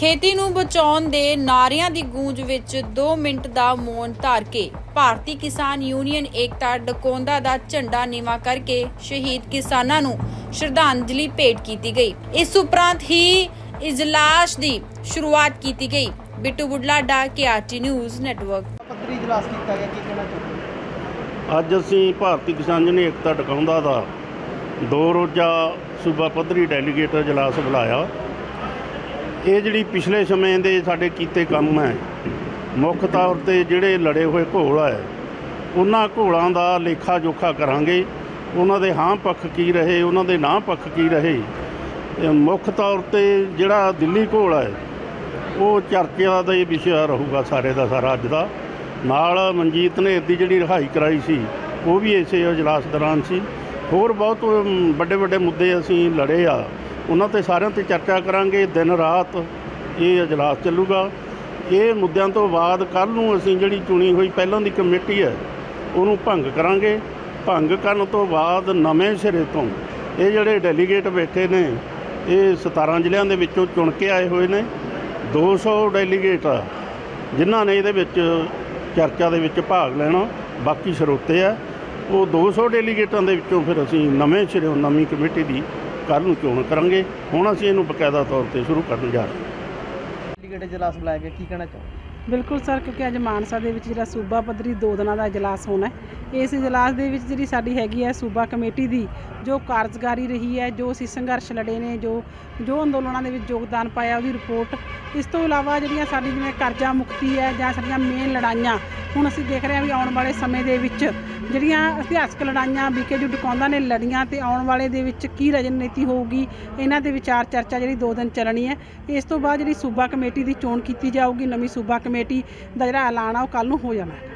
Committee ਨੂੰ ਬਚਾਉਣ ਦੇ ਨਾਰਿਆਂ ਦੀ ਗੂੰਜ ਵਿੱਚ 2 ਮਿੰਟ ਦਾ ਮੌਨ ਧਾਰ ਕੇ ਭਾਰਤੀ ਕਿਸਾਨ ਯੂਨੀਅਨ ਏਕਤਾ ਡਕੌਂਦਾ ਦਾ ਝੰਡਾ ਨੀਵਾ ਕਰਕੇ ਸ਼ਹੀਦ ਕਿਸਾਨਾਂ ਨੂੰ ਸ਼ਰਧਾਂਜਲੀ ਭੇਟ ਕੀਤੀ ਗਈ। ਇਸ ਉਪਰੰਤ ਹੀ ਇਜਲਾਸ ਦੀ ਸ਼ੁਰੂਆਤ ਕੀਤੀ ਗਈ। Bittu Budhlada KRT news network. ਪੱਧਰੀ ਇਜਲਾਸ ਕੀਤਾ ਗਿਆ ਕੀ ਕਹਿਣਾ ਚਾਹੁੰਦੇ ਅੱਜ ਅਸੀਂ ਭਾਰਤੀ ਕਿਸਾਨ ਯੂਨੀਅਨ ਏਕਤਾ ਟਿਕਾਉਂਦਾ ਦਾ ਦੋ ਰੋਜ਼ਾ ਸੂਬਾ ਪੱਧਰੀ ਡੈਲੀਗੇਟ ਇਜਲਾਸ ਬੁਲਾਇਆ। ਇਹ ਜਿਹੜੀ ਪਿਛਲੇ ਸਮੇਂ ਦੇ ਸਾਡੇ ਕੀਤੇ ਕੰਮ ਹੈ, ਮੁੱਖ ਤੌਰ ਤੇ ਜਿਹੜੇ ਲੜੇ ਹੋਏ ਘੋਲ ਹੈ, ਉਹਨਾਂ ਘੋਲਾਂ ਦਾ ਲੇਖਾ ਜੋਖਾ ਕਰਾਂਗੇ। ਉਹਨਾਂ ਦੇ ਹਾਂ ਪੱਖ ਕੀ ਰਹੇ, ਉਹਨਾਂ ਦੇ ਨਾ ਪੱਖ ਕੀ ਰਹੇ। ਮੁੱਖ ਤੌਰ ਤੇ ਜਿਹੜਾ ਦਿੱਲੀ ਘੋਲ ਹੈ, ਉਹ ਚਰਚਾ ਦਾ ਹੀ ਵਿਸ਼ਾ ਰਹੂਗਾ ਸਾਰੇ ਦਾ ਸਾਰਾ ਅੱਜ ਦਾ। ਨਾਲ ਮਨਜੀਤ ਨੇ ਦੀ ਜਿਹੜੀ ਰਿਹਾਈ ਕਰਾਈ ਸੀ, ਉਹ ਵੀ ਇਸੇ ਇਜਲਾਸ ਦੌਰਾਨ ਸੀ। ਹੋਰ ਬਹੁਤ ਵੱਡੇ ਵੱਡੇ ਮੁੱਦੇ ਅਸੀਂ ਲੜੇ ਆ। ਉਹਨਾਂ ਤੇ ਸਾਰਿਆਂ ਤੇ ਚਰਚਾ ਕਰਾਂਗੇ, ਦਿਨ ਰਾਤ ਇਹ ਇਜਲਾਸ ਚੱਲੂਗਾ। ਇਹ ਮੁੱਦਿਆਂ ਤੋਂ ਬਾਅਦ ਕੱਲ ਨੂੰ ਅਸੀਂ ਜਿਹੜੀ ਚੁਣੀ ਹੋਈ ਪਹਿਲਾਂ ਦੀ ਕਮੇਟੀ ਹੈ, ਉਹਨੂੰ ਭੰਗ ਕਰਾਂਗੇ। ਭੰਗ ਕਰਨ ਤੋਂ ਬਾਅਦ ਨਵੇਂ ਸਿਰੇ ਤੋਂ ਇਹ ਜਿਹੜੇ ਡੈਲੀਗੇਟ ਬੈਠੇ ਨੇ, ਇਹ 17 ਜ਼ਿਲ੍ਹਿਆਂ ਦੇ ਵਿੱਚੋਂ ਚੁਣ ਕੇ ਆਏ ਹੋਏ ਨੇ। 200 ਡੈਲੀਗੇਟ ਜਿਨ੍ਹਾਂ ਨੇ ਇਹਦੇ ਵਿੱਚ ਚਰਚਾ ਦੇ ਵਿੱਚ ਭਾਗ ਲੈਣਾ, ਬਾਕੀ ਸਰੋਤੇ ਆ। ਉਹ 200 ਡੈਲੀਗੇਟਾਂ ਦੇ ਵਿੱਚੋਂ ਫਿਰ ਅਸੀਂ ਨਵੇਂ ਸਿਰੇ ਨਵੀਂ ਕਮੇਟੀ ਦੀ ਕੱਲ੍ਹ ਨੂੰ ਚੋਣ ਕਰਾਂਗੇ। ਹੁਣ ਅਸੀਂ ਇਹਨੂੰ ਬਕਾਇਦਾ ਤੌਰ ਤੇ ਸ਼ੁਰੂ ਕਰਨ ਜਾ ਰਹੇ ਹਾਂ। ਡੈਲੀਗੇਟ ਇਜਲਾਸ ਬੁਲਾਇਆ ਗਿਆ ਕੀ ਕਹਿਣਾ ਚਾਹੁੰਦੇ ਬਿਲਕੁਲ ਸਰ ਕਿਉਂਕਿ ਅੱਜ ਮਾਨਸਾ ਦੇ ਵਿੱਚ ਜਿਹੜਾ ਸੂਬਾ ਪੱਧਰੀ ਦੋ ਦਿਨਾਂ ਦਾ ਇਜਲਾਸ ਹੋਣਾ ਹੈ ਇਸ ਇਜਲਾਸ ਦੇ ਵਿੱਚ ਜਿਹੜੀ ਸਾਡੀ ਹੈਗੀ ਹੈ ਸੂਬਾ ਕਮੇਟੀ ਦੀ ਜੋ ਕਾਰਜਕਾਰੀ ਰਹੀ ਹੈ ਜੋ ਅਸੀਂ ਸੰਘਰਸ਼ ਲੜੇ ਨੇ ਜੋ ਜੋ ਅੰਦੋਲਨਾਂ ਦੇ ਵਿੱਚ ਯੋਗਦਾਨ ਪਾਇਆ ਉਹਦੀ ਰਿਪੋਰਟ ਇਸ ਤੋਂ ਇਲਾਵਾ ਜਿਹੜੀਆਂ ਸਾਡੀ ਜਿਵੇਂ ਕਰਜ਼ਾ ਮੁਕਤੀ ਹੈ ਜਾਂ ਸਾਡੀਆਂ ਮੇਨ ਲੜਾਈਆਂ ਹੁਣ ਅਸੀਂ ਦੇਖ ਰਹੇ ਹਾਂ ਵੀ ਆਉਣ ਵਾਲੇ ਸਮੇਂ ਦੇ ਵਿੱਚ ਜਿਹੜੀਆਂ ਇਤਿਹਾਸਕ ਲੜਾਈਆਂ ਬੀਕੇ ਜੋ ਡਕੌਂਦਾ ਨੇ ਲੜੀਆਂ ਤੇ ਆਉਣ ਵਾਲੇ ਦੇ ਵਿੱਚ ਕੀ ਰਣਨੀਤੀ ਹੋਊਗੀ, ਇਹਨਾਂ ਦੇ ਵਿਚਾਰ ਚਰਚਾ ਜਿਹੜੀ ਦੋ ਦਿਨ ਚੱਲਣੀ ਹੈ। ਇਸ ਤੋਂ ਬਾਅਦ ਜਿਹੜੀ ਸੂਬਾ ਕਮੇਟੀ ਦੀ ਚੋਣ ਕੀਤੀ ਜਾਊਗੀ, ਨਵੀਂ ਸੂਬਾ ਕਮੇਟੀ ਦਾ ਜਿਹੜਾ ਐਲਾਨ ਆ ਉਹ ਕੱਲ ਨੂੰ ਹੋ ਜਾਣਾ